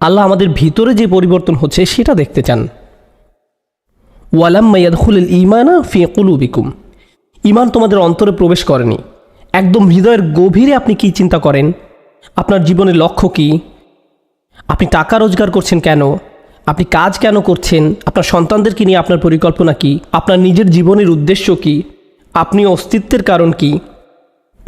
আল্লাহ আমাদের ভিতরে যে পরিবর্তন হচ্ছে সেটা দেখতে চান। ইমানা ফি কুলুবিকুম। ইমান তোমাদের অন্তরে প্রবেশ করেনি। একদম হৃদয়ের গভীরে আপনি কি চিন্তা করেন? আপনার জীবনের লক্ষ্য কি? আপনি টাকা রোজগার করছেন কেন? আপনি কাজ কেন করছেন? আপনার সন্তানদেরকে নিয়ে আপনার পরিকল্পনা কি? আপনার নিজের জীবনের উদ্দেশ্য কি? আপনি অস্তিত্বের কারণ কি?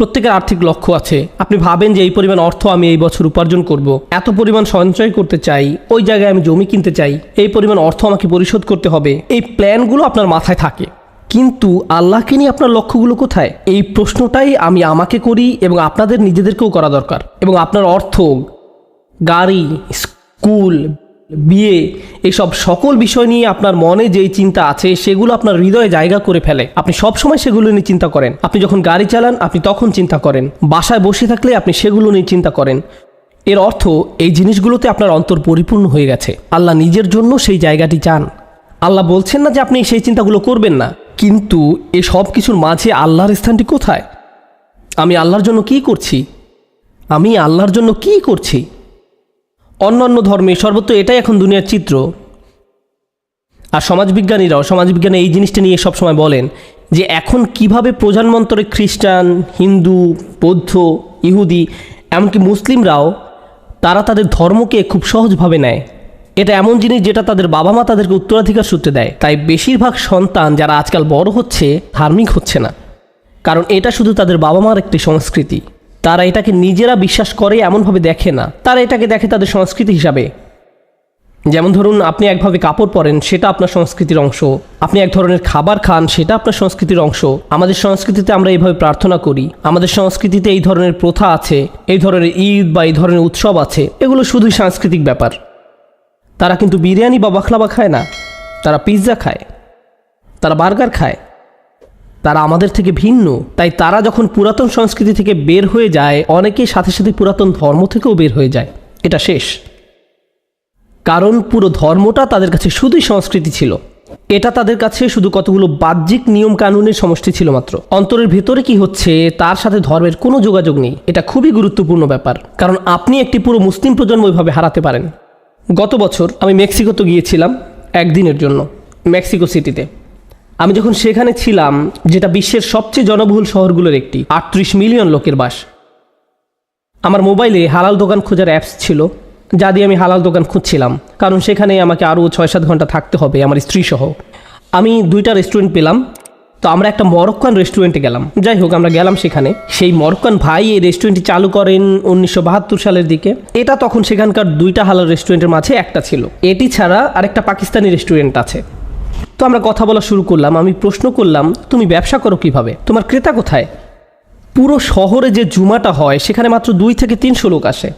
প্রত্যেকের আর্থিক লক্ষ্য আছে। আপনি ভাবেন যে এই পরিমাণ অর্থ আমি এই বছর উপার্জন করব। এত পরিমাণ সঞ্চয় করতে চাই, ওই জায়গায় আমি জমি কিনতে চাই, এই পরিমাণ অর্থ আমাকে পরিশোধ করতে হবে, এই প্ল্যানগুলো আপনার মাথায় থাকে। কিন্তু আল্লাহকে নিয়ে আপনার লক্ষ্যগুলো কোথায়? এই প্রশ্নটাই আমি আমাকে করি এবং আপনাদের নিজেদেরকেও করা দরকার। এবং আপনার অর্থ, গাড়ি, স্কুল বিয়ে এসব সকল বিষয় নিয়ে আপনার মনে যেই চিন্তা আছে, সেগুলো আপনার হৃদয়ে জায়গা করে ফেলে। আপনি সব সময় সেগুলো নিয়ে চিন্তা করেন। আপনি যখন গাড়ি চালান, আপনি তখন চিন্তা করেন। বাসায় বসে থাকলে আপনি সেগুলো নিয়ে চিন্তা করেন। এর অর্থ, এই জিনিসগুলোতে আপনার অন্তর পরিপূর্ণ হয়ে গেছে। আল্লাহ নিজের জন্য সেই জায়গাটি চান। আল্লাহ বলছেন না যে আপনি সেই চিন্তাগুলো করবেন না। কিন্তু এ সব কিছুর মাঝে আল্লাহর স্থানটি কোথায়? আমি আল্লাহর জন্য কি করছি? আমি আল্লাহর জন্য কি করছি? অন্যান্য ধর্মে সর্বত্র এটাই এখন দুনিয়ার চিত্র। আর সমাজবিজ্ঞানীরাও, সমাজবিজ্ঞানে এই জিনিসটা নিয়ে সবসময় বলেন যে এখন কীভাবে প্রধানমন্ত্রী খ্রিস্টান, হিন্দু, বৌদ্ধ, ইহুদি, এমনকি মুসলিমরাও তারা তাদের ধর্মকে খুব সহজভাবে নেয়। এটা এমন জিনিস যেটা তাদের বাবা মা তাদেরকে উত্তরাধিকার সূত্রে দেয়। তাই বেশিরভাগ সন্তান যারা আজকাল বড় হচ্ছে, ধার্মিক হচ্ছে না। কারণ এটা শুধু তাদের বাবা মার একটি সংস্কৃতি। তারা এটাকে নিজেরা বিশ্বাস করে, এমনভাবে দেখে না। তারা এটাকে দেখে তাদের সংস্কৃতি হিসাবে। যেমন ধরুন, আপনি একভাবে কাপড় পরেন, সেটা আপনার সংস্কৃতির অংশ। আপনি এক ধরনের খাবার খান, সেটা আপনার সংস্কৃতির অংশ। আমাদের সংস্কৃতিতে আমরা এইভাবে প্রার্থনা করি। আমাদের সংস্কৃতিতে এই ধরনের প্রথা আছে, এই ধরনের ঈদ বা এই ধরনের উৎসব আছে, এগুলো শুধুই সাংস্কৃতিক ব্যাপার। তারা কিন্তু বিরিয়ানি বা বাখলাবা খায় না। তারা পিৎজা খায়। তারা বার্গার খায়। তারা আমাদের থেকে ভিন্ন। তাই তারা যখন পুরাতন সংস্কৃতি থেকে বের হয়ে যায়, অনেকেই সাথে সাথে পুরাতন ধর্ম থেকেও বের হয়ে যায়। এটা শেষ। কারণ পুরো ধর্মটা তাদের কাছে শুধুই সংস্কৃতি ছিল। এটা তাদের কাছে শুধু কতগুলো বাহ্যিক নিয়ম কানুনের সমষ্টি ছিল মাত্র। অন্তরের ভেতরে কি হচ্ছে, তার সাথে ধর্মের কোনো যোগাযোগ নেই। এটা খুবই গুরুত্বপূর্ণ ব্যাপার। কারণ আপনি একটি পুরো মুসলিম প্রজন্ম ওইভাবে হারাতে পারেন। গত বছর আমি মেক্সিকোতে গিয়েছিলাম একদিনের জন্য, মেক্সিকো সিটিতে। আমি যখন সেখানে ছিলাম, যেটা বিশ্বের সবচেয়ে জনবহুল শহরগুলোর একটি, আটত্রিশ মিলিয়ন লোকের বাস। আমার মোবাইলে হালাল দোকান খোঁজার অ্যাপস ছিল, যা দিয়ে আমি হালাল দোকান খুঁজছিলাম, কারণ সেখানে আমাকে আরও ছয় সাত ঘণ্টা থাকতে হবে, আমার স্ত্রী সহ আমি দুইটা রেস্টুরেন্ট পেলাম, তো আমরা একটা মরক্কান রেস্টুরেন্টে গেলাম। যাই হোক, আমরা গেলাম সেখানে। সেই মরক্কান ভাই এই রেস্টুরেন্টটি চালু করেন উনিশশো বাহাত্তর সালের দিকে। এটা তখন সেখানকার দুইটা হালাল রেস্টুরেন্টের মাঝে একটা ছিল। এটি ছাড়া আরেকটা পাকিস্তানি রেস্টুরেন্ট আছে। তো আমরা কথা বলা শুরু করলাম, আমি প্রশ্ন করলাম, তুমি ব্যবসা করো কীভাবে? তোমার ক্রেতা কোথায়? পুরো শহরে যে জুমাটা হয়, সেখানে মাত্র দুই থেকে তিনশো লোক আসে।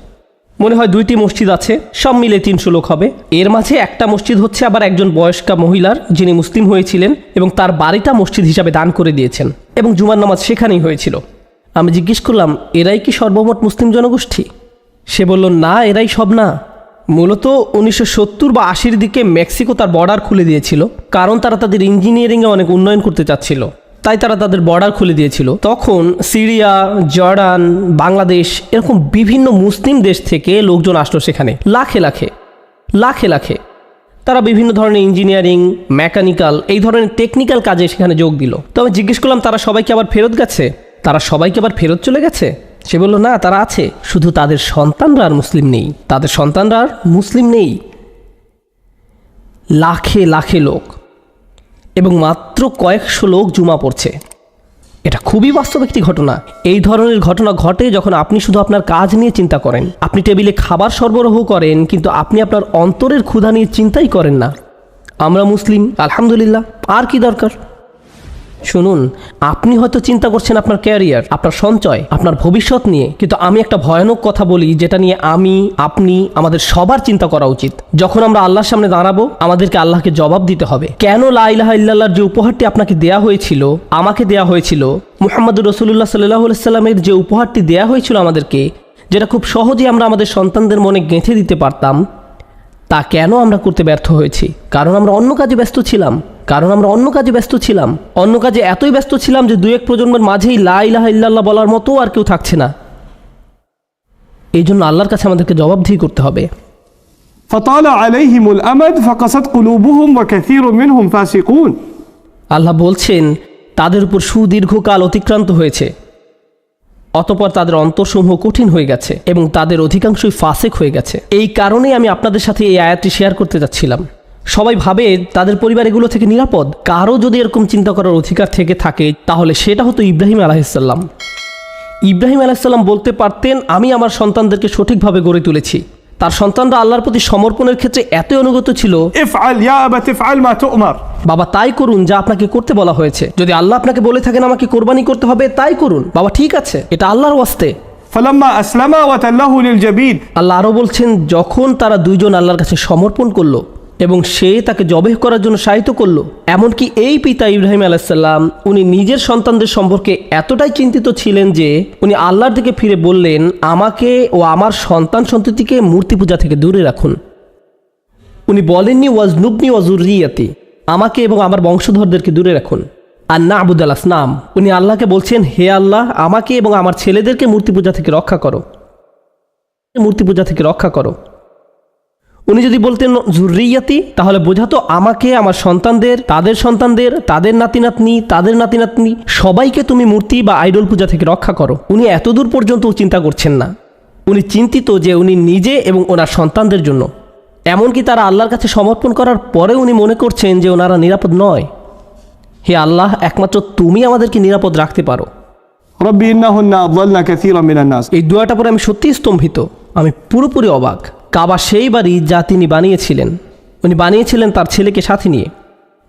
মনে হয় দুইটি মসজিদ আছে, সব মিলে তিনশো লোক হবে। এর মাঝে একটা মসজিদ হচ্ছে আবার একজন বয়স্কা মহিলার, যিনি মুসলিম হয়েছিলেন এবং তার বাড়িটা মসজিদ হিসাবে দান করে দিয়েছেন এবং জুমার নামাজ সেখানেই হয়েছিল। আমি জিজ্ঞেস করলাম, এরাই কি সর্বমোট মুসলিম জনগোষ্ঠী? সে বলল, না, এরাই সব না। মূলত উনিশশো সত্তর বা আশির দিকে মেক্সিকো তার বর্ডার খুলে দিয়েছিল, কারণ তারা তাদের ইঞ্জিনিয়ারিংয়ে অনেক উন্নয়ন করতে চাচ্ছিল। তাই তারা তাদের বর্ডার খুলে দিয়েছিল। তখন সিরিয়া, জর্ডান, বাংলাদেশ এরকম বিভিন্ন মুসলিম দেশ থেকে লোকজন আসলো সেখানে। লাখে লাখে লাখে লাখে। তারা বিভিন্ন ধরনের ইঞ্জিনিয়ারিং মেকানিক্যাল এই ধরনের টেকনিক্যাল কাজে সেখানে যোগ দিল। তো আমি জিজ্ঞেস করলাম, তারা সবাইকে আবার ফেরত গেছে? তারা সবাইকে আবার ফেরত চলে গেছে? সে বলল, না, তারা আছে, শুধু তাদের সন্তানরা আর মুসলিম নেই। তাদের সন্তানরা আর মুসলিম নেই। লাখে লাখে লোক এবং মাত্র কয়েকশো লোক জুমা পড়ছে। এটা খুবই বাস্তব একটি ঘটনা। এই ধরনের ঘটনা ঘটে যখন আপনি শুধু আপনার কাজ নিয়ে চিন্তা করেন। আপনি টেবিলে খাবার সরবরাহ করেন, কিন্তু আপনি আপনার অন্তরের ক্ষুধা নিয়ে চিন্তাই করেন না। আমরা মুসলিম, আলহামদুলিল্লাহ, আর কি দরকার? শুনুন, আপনি হয়তো চিন্তা করছেন আপনার ক্যারিয়ার, আপনার সঞ্চয়, আপনার ভবিষ্যৎ নিয়ে, কিন্তু আমি একটা ভয়ানক কথা বলি যেটা নিয়ে আমি, আপনি, আমাদের সবার চিন্তা করা উচিত। যখন আমরা আল্লাহর সামনে দাঁড়াবো, আমাদেরকে আল্লাহকে জবাব দিতে হবে। কেন লাইলাহা ইল্লাল্লাহর যে উপহারটি আপনাকে দেয়া হয়েছিল, আমাকে দেয়া হয়েছিল? মুহাম্মদুর রসুল্লাহ সাল্লাহ সাল্লামের যে উপহারটি দেয়া হয়েছিল আমাদেরকে, যেটা খুব সহজেই আমরা আমাদের সন্তানদের মনে গেঁথে দিতে পারতাম, তা কেন আমরা করতে ব্যর্থ হয়েছি? কারণ আমরা অন্য কাজে ব্যস্ত ছিলাম। কারণ আমরা অন্য কাজে ব্যস্ত ছিলাম। অন্য কাজে এতই ব্যস্ত ছিলাম যে দু এক প্রজন্মের মাঝেই লাইলাহ ইল্লাল্লাহ বলার মতো আর কেউ থাকছে না। এই জন্য আল্লাহর কাছে আমাদেরকে জবাবদিহি করতে হবে। আল্লাহ বলছেন তাদের উপর সুদীর্ঘকাল অতিক্রান্ত হয়েছে। অতপর তাদের অন্তরসমূহ কঠিন হয়ে গেছে এবং তাদের অধিকাংশই ফাসেক হয়ে গেছে। এই কারণেই আমি আপনাদের সাথে এই আয়াতটি শেয়ার করতে যাচ্ছিলাম। সবাই ভাবে তাদের পরিবার এগুলো থেকে নিরাপদ। কারও যদি এরকম চিন্তা করার অধিকার থেকে থাকে তাহলে সেটা হতো ইব্রাহিম আলাহিসাল্লাম ইব্রাহিম আলাহিসাল্লাম বলতে পারতেন আমি আমার সন্তানদেরকে সঠিকভাবে গড়ে তুলেছি। তার সন্তানরা আল্লাহর প্রতি সমর্পণের ক্ষেত্রে এত অনুগত ছিল। বাবা তাই করুন যা আপনাকে করতে বলা হয়েছে। যদি আল্লাহ আপনাকে বলে থাকেন আমাকে কোরবানি করতে হবে তাই করুন। বাবা ঠিক আছে এটা আল্লাহর ওয়াস্তে। আল্লাহ আরও বলছেন যখন তারা দুইজন আল্লাহর কাছে সমর্পণ করল এবং সে তাকে জবেহ করার জন্য সাহিত্য করল। এমনকি এই পিতা ইব্রাহিম আলাইসাল্লাম উনি নিজের সন্তানদের সম্পর্কে এতটাই চিন্তিত ছিলেন যে উনি আল্লাহর দিকে ফিরে বললেন, আমাকে ও আমার সন্তান সন্ততিকে মূর্তি পূজা থেকে দূরে রাখুন। উনি বলেননি, ওয়াজ নুবনি ওয়াজুরিয়াতি আমাকে এবং আমার বংশধরদেরকে দূরে রাখুন। আর না আবুদ আসনাম উনি আল্লাহকে বলছেন, হে আল্লাহ, আমাকে এবং আমার ছেলেদেরকে মূর্তি পূজা থেকে রক্ষা করো। মূর্তি পূজা থেকে রক্ষা করো। উনি যদি বলতেন জুরিয়াতি তাহলে বোঝাতো আমাকে আমার সন্তানদের তাদের সন্তানদের তাদের নাতি নাতনি তাদের নাতি নাতনি সবাইকে তুমি মূর্তি বা আইডল পূজা থেকে রক্ষা করো। উনি এতদূর পর্যন্ত চিন্তা করছেন না। উনি চিন্তিত যে উনি নিজে এবং ওনার সন্তানদের জন্য। এমনকি তারা আল্লাহর কাছে সমর্পণ করার পরে উনি মনে করছেন যে ওনারা নিরাপদ নয়। হে আল্লাহ একমাত্র তুমি আমাদেরকে নিরাপদ রাখতে পারো। এই দুয়াটা পরে আমি সত্যিই স্তম্ভিত। আমি পুরোপুরি অবাক। কাবা সেই বাড়ি যা তিনি বানিয়েছিলেন। উনি বানিয়েছিলেন তার ছেলেকে সাথে নিয়ে।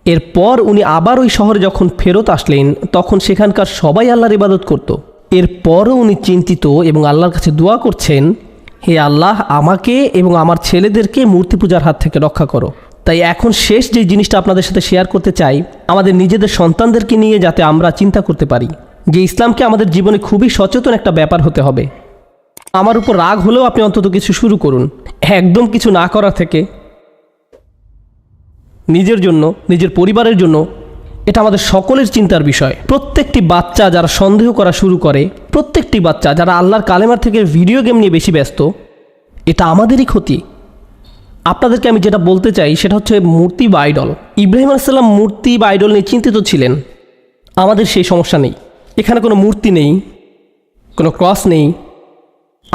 এরপর উনি আবার ওই শহরে যখন ফেরত আসলেন, তখন সেখানকার সবাই আল্লাহর ইবাদত করত। এরপরও উনি চিন্তিত এবং আল্লাহর কাছে দোয়া করছেন, হে আল্লাহ, আমাকে এবং আমার ছেলেদেরকে মূর্তি পূজার হাত থেকে রক্ষা করো। তাই এখন শেষ যে জিনিসটা আপনাদের সাথে শেয়ার করতে চাই, আমাদের নিজেদের সন্তানদেরকে নিয়ে যাতে আমরা চিন্তা করতে পারি। যে ইসলামকে আমাদের জীবনে খুবই সচেতন একটা ব্যাপার হতে হবে। আমার উপর রাগ হলেও আপনি অন্তত কিছু শুরু করুন। একদম কিছু না করা থেকে নিজের জন্য, নিজের পরিবারের জন্য এটা আমাদের সকলের চিন্তার বিষয়। প্রত্যেকটি বাচ্চা যারা সন্দেহ করা শুরু করে, প্রত্যেকটি বাচ্চা যারা আল্লাহর কালেমার থেকে ভিডিও গেম নিয়ে বেশি ব্যস্ত, এটা আমাদেরই ক্ষতি। আপনাদেরকে আমি যেটা বলতে চাই, সেটা হচ্ছে মূর্তি বা আইডল ইব্রাহিম আলাইসাল্লাম মূর্তি বা আইডল নিয়ে চিন্তিত ছিলেন। আমাদের সেই সমস্যা নেই। এখানে কোনো মূর্তি নেই, কোনো ক্রস নেই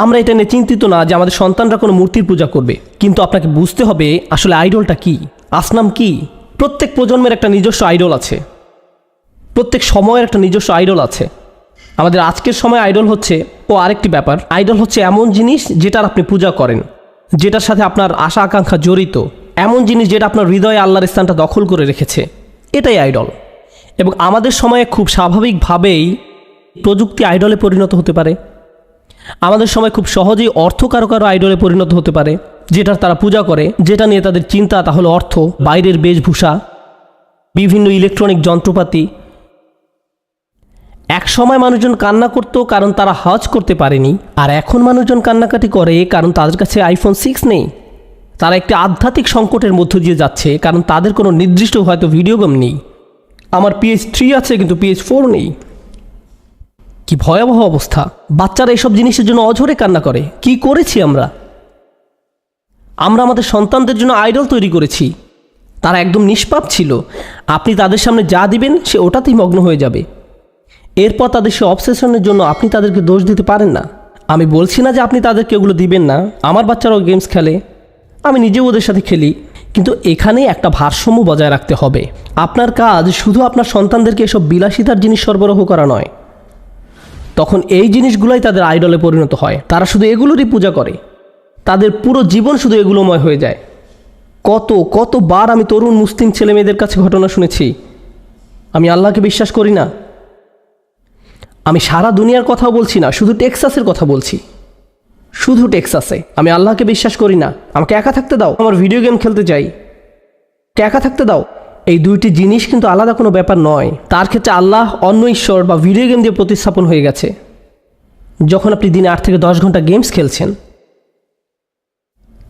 আমরা এটা নিয়ে চিন্তিত না যে আমাদের সন্তানরা কোনো মূর্তির পূজা করবে। কিন্তু আপনাকে বুঝতে হবে আসলে আইডলটা কি? আসনাম কি? প্রত্যেক প্রজন্মের একটা নিজস্ব আইডল আছে। প্রত্যেক সময়ের একটা নিজস্ব আইডল আছে। আমাদের আজকের সময় আইডল হচ্ছে, ও আরেকটি ব্যাপার, আইডল হচ্ছে এমন জিনিস যেটার আপনি পূজা করেন, যেটার সাথে আপনার আশা আকাঙ্ক্ষা জড়িত, এমন জিনিস যেটা আপনার হৃদয়ে আল্লাহর স্থানটা দখল করে রেখেছে, এটাই আইডল। এবং আমাদের সময়ে খুব স্বাভাবিকভাবেই প্রযুক্তি আইডলে পরিণত হতে পারে। আমাদের সময় খুব সহজেই অর্থ কারও কারও আইডলে পরিণত হতে পারে, যেটার তারা পূজা করে, যেটা নিয়ে তাদের চিন্তা তাহলে অর্থ, বাইরের বেশভূষা, বিভিন্ন ইলেকট্রনিক যন্ত্রপাতি। এক সময় মানুষজন কান্না করতো কারণ তারা হজ করতে পারেনি, আর এখন মানুষজন কান্নাকাটি করে কারণ তাদের কাছে আইফোন সিক্স নেই। তারা একটি আধ্যাত্মিক সংকটের মধ্য দিয়ে যাচ্ছে কারণ তাদের কোনো নির্দিষ্ট হয়তো ভিডিও গেম নেই। আমার পিএইচ থ্রি আছে কিন্তু পিএইচ ফোর নেই। কি ভয়াবহ অবস্থা? বাচ্চারা এসব জিনিসের জন্য অঝরে কান্না করে। কি করেছি আমরা? আমরা আমাদের সন্তানদের জন্য আইডল তৈরি করেছি। তারা একদম নিষ্পাপ ছিল। আপনি তাদের সামনে যা দিবেন, সে ওটাতেই মগ্ন হয়ে যাবে। এরপর তাদের সে অবসেশনের জন্য আপনি তাদেরকে দোষ দিতে পারেন না। আমি বলছি না যে আপনি তাদেরকে ওগুলো দিবেন না। আমার বাচ্চারাও গেমস খেলে। আমি নিজেও ওদের সাথে খেলি। কিন্তু এখানে একটা ভারসাম্য বজায় রাখতে হবে। আপনার কাজ শুধু আপনার সন্তানদেরকে এসব বিলাসিতার জিনিস সরবরাহ করা নয়। তখন এই জিনিসগুলোই তাদের আইডলে পরিণত হয়। তারা শুধু এগুলোরই পূজা করে। তাদের পুরো জীবন শুধু এগুলোময় হয়ে যায়। কত, কতবার আমি তরুণ মুসলিম ছেলে মেয়েদের কাছে ঘটনা শুনেছি। আমি আল্লাহকে বিশ্বাস করি না। আমি সারা দুনিয়ার কথাও বলছি না, শুধু টেক্সাসের কথা বলছি। শুধু টেক্সাসে। আমি আল্লাহকে বিশ্বাস করি না। আমাকে একা থাকতে দাও। আমার ভিডিও গেম খেলতে চাই একা থাকতে দাও? এই দুইটি জিনিস কিন্তু আলাদা কোনো ব্যাপার নয়। তার ক্ষেত্রে আল্লাহ অন্য ঈশ্বর বা ভিডিও গেম দিয়ে প্রতিস্থাপন হয়ে গেছে। যখন আপনি দিনে আট থেকে দশ ঘণ্টা গেমস খেলছেন,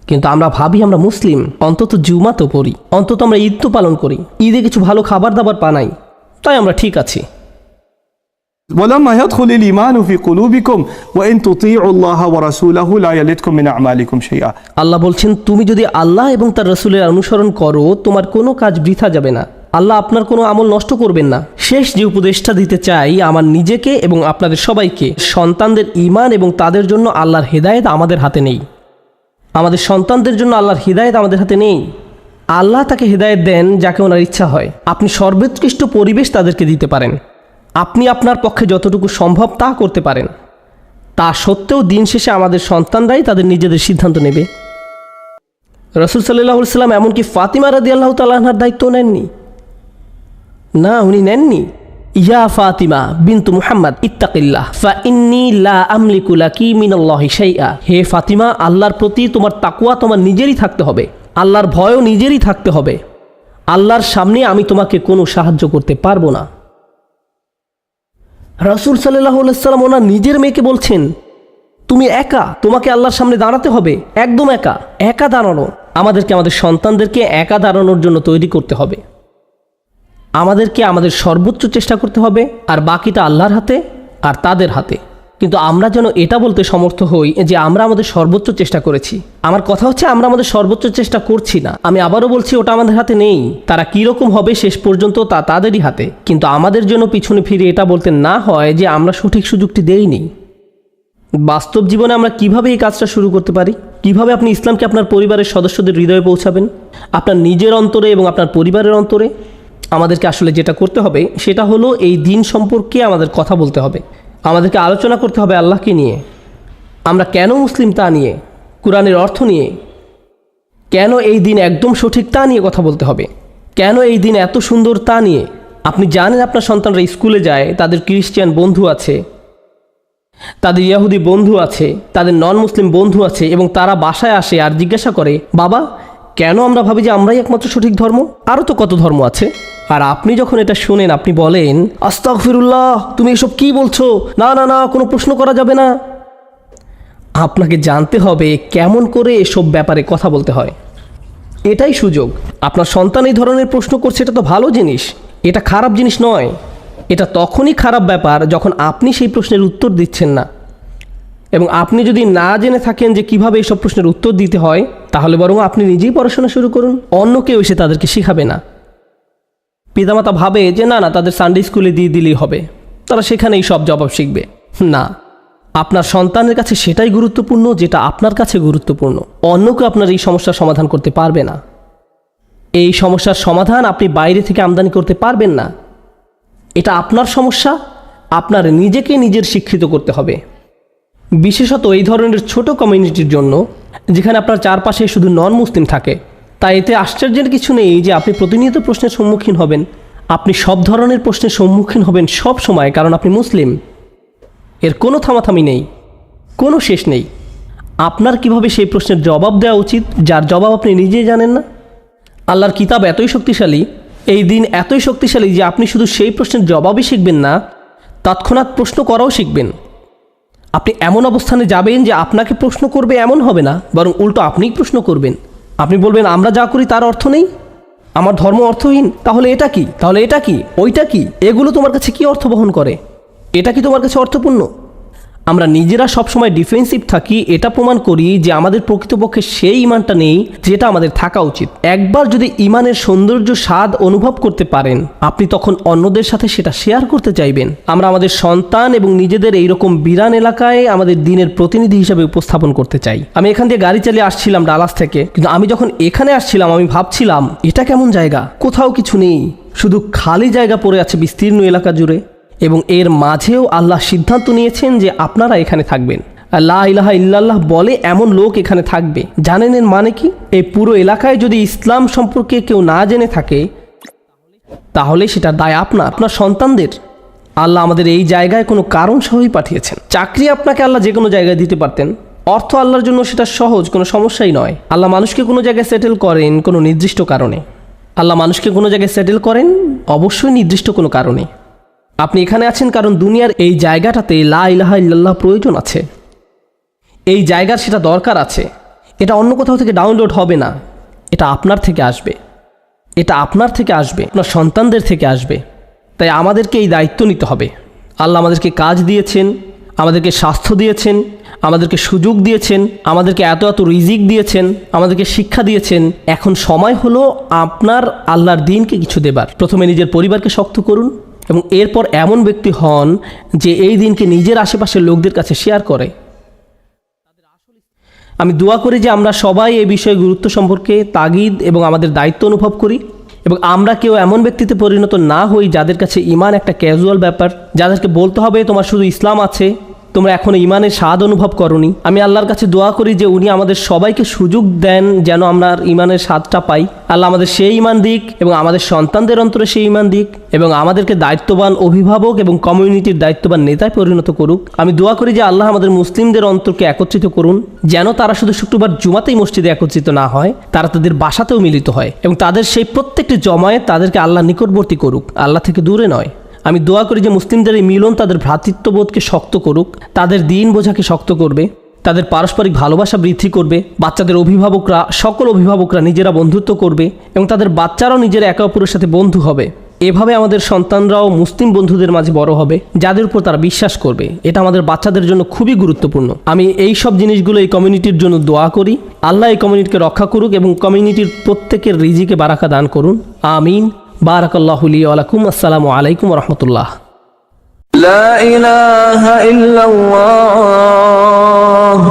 কিন্তু আমরা ভাবি আমরা মুসলিম, অন্তত জুমা তো পড়ি, অন্তত আমরা ঈদ তো পালন করি, ঈদে কিছু ভালো খাবার দাবার পানাই তাই আমরা ঠিক আছি। ولما يدخل الإيمان في قلوبكم وإن تطيعوا الله ورسوله لا يلدكم من أعمالكم شيئا আল্লাহ বলছেন তুমি যদি আল্লাহ এবং তার রসুলের অনুসরণ করো তোমার কোনো কাজ বৃথা যাবে না আল্লাহ আপনার কোনো আমল নষ্ট করবেন না শেষ যে উপদেশটা দিতে চাই আমার নিজেকে এবং আপনাদের সবাইকে সন্তানদের ইমান এবং তাদের জন্য আল্লাহর হেদায়েত আমাদের হাতে নেই আমাদের সন্তানদের জন্য আল্লাহর হৃদায়ত আমাদের হাতে নেই আল্লাহ তাকে হৃদায়ত দেন যাকে ওনার ইচ্ছা হয় আপনি সর্বোৎকৃষ্ট পরিবেশ তাদেরকে দিতে পারেন আপনি আপনার পক্ষে যতটুকু সম্ভব তা করতে পারেন। তা সত্ত্বেও দিন শেষে আমাদের সন্তানরাই তাদের নিজেদের সিদ্ধান্ত নেবে। রসুল সাল্লাহ সাল্লাম এমনকি ফাতিমা রাদি আল্লাহ তাল্লাহার দায়িত্ব নেননি। না, উনি নেননি। ইয়া ফাতিমা বিন্তু মুহাম্মদ, ইত্তাকিল্লাহ, ফা ইন্নি লা আমলিকু লাকি মিনাল্লাহি শাইআ। হে ফাতিমা, আল্লাহর প্রতি তোমার তাকুয়া তোমার নিজেরই থাকতে হবে। আল্লাহর ভয়ও নিজেরই থাকতে হবে। আল্লাহর সামনে আমি তোমাকে কোনো সাহায্য করতে পারব না। রসুল সাল্লাহ ওনার নিজের মেয়েকে বলছেন, তুমি একা? তোমাকে আল্লাহর সামনে দাঁড়াতে হবে? একদম একা। একা দাঁড়ানো। আমাদেরকে আমাদের সন্তানদেরকে একা দাঁড়ানোর জন্য তৈরি করতে হবে। আমাদেরকে আমাদের সর্বোচ্চ চেষ্টা করতে হবে, আর বাকিটা আল্লাহর হাতে আর তাদের হাতে। কিন্তু আমরা যেন এটা বলতে সমর্থ হই যে আমরা আমাদের সর্বোচ্চ চেষ্টা করেছি। আমার কথা হচ্ছে আমরা আমাদের সর্বোচ্চ চেষ্টা করছি না। আমি আবারও বলছি, ওটা আমাদের হাতে নেই। তারা কীরকম হবে শেষ পর্যন্ত তা তাদেরই হাতে। কিন্তু আমাদের জন্য পিছনে ফিরে এটা বলতে না হয় যে আমরা সঠিক সুযোগটি দেইনি। বাস্তব জীবনে আমরা কীভাবে এই কাজটা শুরু করতে পারি? কীভাবে আপনি ইসলামকে আপনার পরিবারের সদস্যদের হৃদয়ে পৌঁছাবেন? আপনার নিজের অন্তরে এবং আপনার পরিবারের অন্তরে আমাদেরকে আসলে যেটা করতে হবে, সেটা হলো এই দিন সম্পর্কে আমাদের কথা বলতে হবে। আমাদেরকে আলোচনা করতে হবে আল্লাহকে নিয়ে। আমরা কেন মুসলিম তা নিয়ে, কোরআনের অর্থ নিয়ে, কেন এই দিন একদম সঠিক তা নিয়ে কথা বলতে হবে? কেন এই দিন এত সুন্দর তা নিয়ে? আপনি জানেন আপনার সন্তানরা স্কুলে যায়, তাদের ক্রিশ্চিয়ান বন্ধু আছে, তাদের ইয়াহুদি বন্ধু আছে, তাদের নন মুসলিম বন্ধু আছে এবং তারা বাসায় আসে আর জিজ্ঞাসা করে, বাবা, কেন আমরা ভাবি যে আমরাই একমাত্র সঠিক ধর্ম? আরও তো কত ধর্ম আছে? আর আপনি যখন এটা শুনেন, আপনি বলেন, আস্তাগফিরুল্লাহ, তুমি এসব কি বলছো? না না না, কোনো প্রশ্ন করা যাবে না। আপনাকে জানতে হবে কেমন করে এসব ব্যাপারে কথা বলতে হয়। এটাই সুযোগ। আপনার সন্তান এই ধরনের প্রশ্ন করছে, এটা তো ভালো জিনিস। এটা খারাপ জিনিস নয়। এটা তখনই খারাপ ব্যাপার যখন আপনি সেই প্রশ্নের উত্তর দিচ্ছেন না। এবং আপনি যদি না জেনে থাকেন যে কীভাবে এইসব প্রশ্নের উত্তর দিতে হয়, তাহলে বরং আপনি নিজেই পড়াশোনা শুরু করুন। অন্য কেউ এসে তাদেরকে শেখাবে না। পিতামাতা ভাবে যে না না, তাদের সানডে স্কুলে দিয়ে দিলেই হবে। তারা সেখানেই সব জবাব শিখবে। না, আপনার সন্তানের কাছে সেটাই গুরুত্বপূর্ণ যেটা আপনার কাছে গুরুত্বপূর্ণ। অন্য কেউ আপনার এই সমস্যার সমাধান করতে পারবে না। এই সমস্যার সমাধান আপনি বাইরে থেকে আমদানি করতে পারবেন না। এটা আপনার সমস্যা, আপনার নিজেকে নিজের শিক্ষিত করতে হবে। বিশেষত এই ধরনের ছোট কমিউনিটির জন্য, যেখানে আপনার চারপাশে শুধু নন মুসলিম থাকে। তাই এতে আশ্চর্যের কিছু নেই যে আপনি প্রতিনিয়ত প্রশ্নের সম্মুখীন হবেন। আপনি সব ধরনের প্রশ্নের সম্মুখীন হবেন সব সময় কারণ আপনি মুসলিম। এর কোনো থামাথামি নেই, কোনো শেষ নেই। আপনার কীভাবে সেই প্রশ্নের জবাব দেওয়া উচিত, যার জবাব আপনি নিজেই জানেন না? আল্লাহর কিতাব এতই শক্তিশালী, এই দিন এতই শক্তিশালী যে আপনি শুধু সেই প্রশ্নের জবাবই শিখবেন না, তৎক্ষণাৎ প্রশ্ন করাও শিখবেন। আপনি এমন অবস্থানে যাবেন যে আপনাকে প্রশ্ন করবে এমন হবে না, বরং উল্টো আপনিই প্রশ্ন করবেন। আপনি বলবেন, আমরা যা করি তার অর্থ নেই? আমার ধর্ম অর্থহীন, তাহলে এটা কি? তাহলে এটা কি? ওইটা কি? এগুলো তোমার কাছে কি অর্থ বহন করে? এটা কি তোমার কাছে অর্থপূর্ণ? আমরা নিজেরা সবসময় ডিফেন্সিভ থাকি, এটা প্রমাণ করি যে আমাদের প্রকৃতপক্ষে সেই ইমানটা নেই যেটা আমাদের থাকা উচিত। একবার যদি ইমানের সৌন্দর্য স্বাদ অনুভব করতে পারেন, আপনি তখন অন্যদের সাথে সেটা শেয়ার করতে চাইবেন। আমরা আমাদের সন্তান এবং নিজেদের এইরকম বিরান এলাকায় আমাদের দিনের প্রতিনিধি হিসেবে উপস্থাপন করতে চাই। আমি এখান দিয়ে গাড়ি চালিয়ে আসছিলাম ডালাস থেকে, কিন্তু আমি যখন এখানে আসছিলাম, আমি ভাবছিলাম, এটা কেমন জায়গা? কোথাও কিছু নেই, শুধু খালি জায়গা পড়ে আছে বিস্তীর্ণ এলাকা জুড়ে। এবং এর মাঝেও আল্লাহ সিদ্ধান্ত নিয়েছেন যে আপনারা এখানে থাকবেন। আল্লাহ ইল্লাল্লাহ বলে এমন লোক এখানে থাকবে। জানেন এর মানে কি? এই পুরো এলাকায় যদি ইসলাম সম্পর্কে কেউ না জেনে থাকে, তাহলে সেটা দায় আপনার আপনার সন্তানদের। আল্লাহ আমাদের এই জায়গায় কোনো কারণ সহই পাঠিয়েছেন। চাকরি আপনাকে আল্লাহ যে কোনো জায়গায় দিতে পারতেন। অর্থ আল্লাহর জন্য সেটা সহজ, কোনো সমস্যাই নয়। আল্লাহ মানুষকে কোনো জায়গায় সেটেল করেন কোনো নির্দিষ্ট কারণে। আল্লাহ মানুষকে কোনো জায়গায় সেটেল করেন অবশ্যই নির্দিষ্ট কোনো কারণে। আপনি এখানে আছেন কারণ দুনিয়ার এই জায়গাটাতে লা ইলাহা ইল্লাল্লাহ প্রয়োজন আছে। এই জায়গার সেটা দরকার আছে। এটা অন্য কোথাও থেকে ডাউনলোড হবে না। এটা আপনার থেকে আসবে। এটা আপনার থেকে আসবে। আপনার সন্তানদের থেকে আসবে। তাই আমাদেরকে এই দায়িত্ব নিতে হবে। আল্লাহ আমাদেরকে কাজ দিয়েছেন, আমাদেরকে স্বাস্থ্য দিয়েছেন, আমাদেরকে সুযোগ দিয়েছেন, আমাদেরকে এত এত রিজিক দিয়েছেন, আমাদেরকে শিক্ষা দিয়েছেন। এখন সময় হলো আপনার আল্লাহর দিনকে কিছু দেবার। প্রথমে নিজের পরিবারকে শক্ত করুন। এবং এরপর এমন ব্যক্তি হন যে এই দিনকে নিজের আশেপাশের লোকদের কাছে শেয়ার করে। আমি দোয়া করি যে আমরা সবাই এই বিষয়ে গুরুত্ব সম্পর্কে তাগিদ এবং আমাদের দায়িত্ব অনুভব করি এবং আমরা কেউ এমন ব্যক্তিতে পরিণত না হই যাদের কাছে ইমান একটা ক্যাজুয়াল ব্যাপার, যাদেরকে বলতে হবে তোমার শুধু ইসলাম আছে। তোমরা এখনও ইমানের স্বাদ অনুভব করনি। আমি আল্লাহর কাছে দোয়া করি যে উনি আমাদের সবাইকে সুযোগ দেন যেন আমরা ইমানের স্বাদটা পাই। আল্লাহ আমাদের সেই ইমান দিক এবং আমাদের সন্তানদের অন্তরে সেই ইমান দিক এবং আমাদেরকে দায়িত্ববান অভিভাবক এবং কমিউনিটির দায়িত্ববান নেতায় পরিণত করুক। আমি দোয়া করি যে আল্লাহ আমাদের মুসলিমদের অন্তরকে একত্রিত করুন, যেন তারা শুধু শুক্রবার জুমাতেই মসজিদে একত্রিত না হয়, তারা তাদের বাসাতেও মিলিত হয় এবং তাদের সেই প্রত্যেকটি জমায়েত তাদেরকে আল্লাহ নিকটবর্তী করুক। আল্লাহ থেকে দূরে নয়। আমি দোয়া করি যে মুসলিমদের এই মিলন তাদের ভ্রাতৃত্ববোধকে শক্ত করুক, তাদের দিন বোঝাকে শক্ত করবে, তাদের পারস্পরিক ভালোবাসা বৃদ্ধি করবে, বাচ্চাদের অভিভাবকরা, সকল অভিভাবকরা নিজেরা বন্ধুত্ব করবে এবং তাদের বাচ্চারাও নিজের একে অপরের সাথে বন্ধু হবে। এভাবে আমাদের সন্তানরাও মুসলিম বন্ধুদের মাঝে বড় হবে, যাদের উপর তারা বিশ্বাস করবে। এটা আমাদের বাচ্চাদের জন্য খুবই গুরুত্বপূর্ণ। আমি এই সব জিনিসগুলো এই কমিউনিটির জন্য দোয়া করি। আল্লাহ এই কমিউনিটিকে রক্ষা করুক এবং কমিউনিটির প্রত্যেকের রিজিকে বারাকা দান করুন। আমিন। বারাকাল্লাহুলি আলাকুম আসসালামু আলাইকুম রহমতুল্লাহ لا إله إلا الله